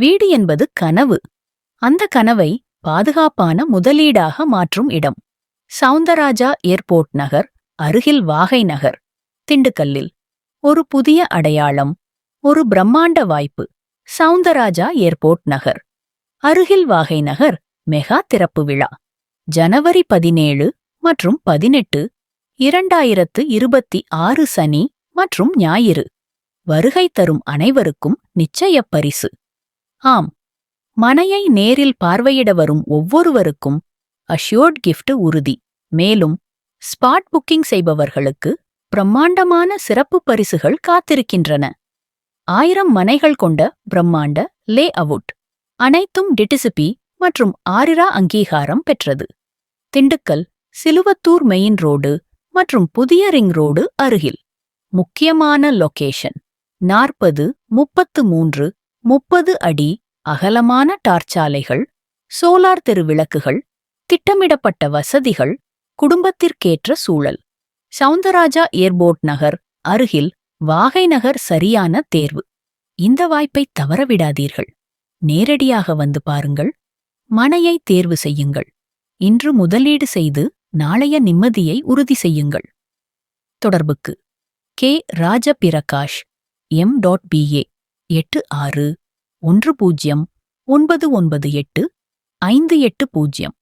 வீடு என்பது கனவு. அந்த கனவை பாதுகாப்பான முதலீடாக மாற்றும் இடம். சவுந்தராஜா ஏர்போர்ட் நகர் அருகில் வாகை நகர் திண்டுக்கல்லில். ஒரு புதிய அடையாளம் ஒரு பிரம்மாண்ட வாய்ப்பு. சவுந்தராஜா ஏர்போர்ட் நகர். அருகில் வாகை நகர் மெகா திறப்பு விழா. ஜனவரி பதினேழு மற்றும் பதினெட்டு இரண்டாயிரத்து இருபத்தி ஆறு சனி மற்றும் ஞாயிறு. வருகை தரும் அனைவருக்கும் நிச்சயப் பரிசு. ஆம் மனையை நேரில் பார்வையிட வரும் ஒவ்வொருவருக்கும் அஷ்யோர்ட் கிஃப்ட் உறுதி. மேலும் ஸ்பாட் புக்கிங் செய்பவர்களுக்கு பிரம்மாண்டமான சிறப்பு பரிசுகள் காத்திருக்கின்றன. ஆயிரம் மனைகள் கொண்ட பிரம்மாண்ட லே அவுட் அனைத்தும் டிட்டிசிபி மற்றும் ஆரிரா அங்கீகாரம் பெற்றது. திண்டுக்கல் சிலுவத்தூர் மெயின் ரோடு மற்றும் புதிய ரிங் ரோடு அருகில். முக்கியமான லொகேஷன் நாற்பது முப்பத்து மூன்று முப்பது அடி அகலமான டார்ச்சாலைகள் சோலார் தெருவிளக்குகள் திட்டமிடப்பட்ட வசதிகள் குடும்பத்திற்கேற்ற சூழல். சவுந்தரராஜா ஏர்போர்ட் நகர் அருகில் வாகை நகர் சரியான தேர்வு. இந்த வாய்ப்பை தவறவிடாதீர்கள் நேரடியாக வந்து பாருங்கள். மனையை தேர்வு செய்யுங்கள். இன்று முதலீடு செய்து நாளைய நிம்மதியை உறுதி செய்யுங்கள். தொடர்புக்கு K. Rajaprakash M dot B A ஆறு ஒன்று பூஜ்ஜியம் ஒன்பது ஒன்பது எட்டு ஐந்து எட்டு பூஜ்ஜியம்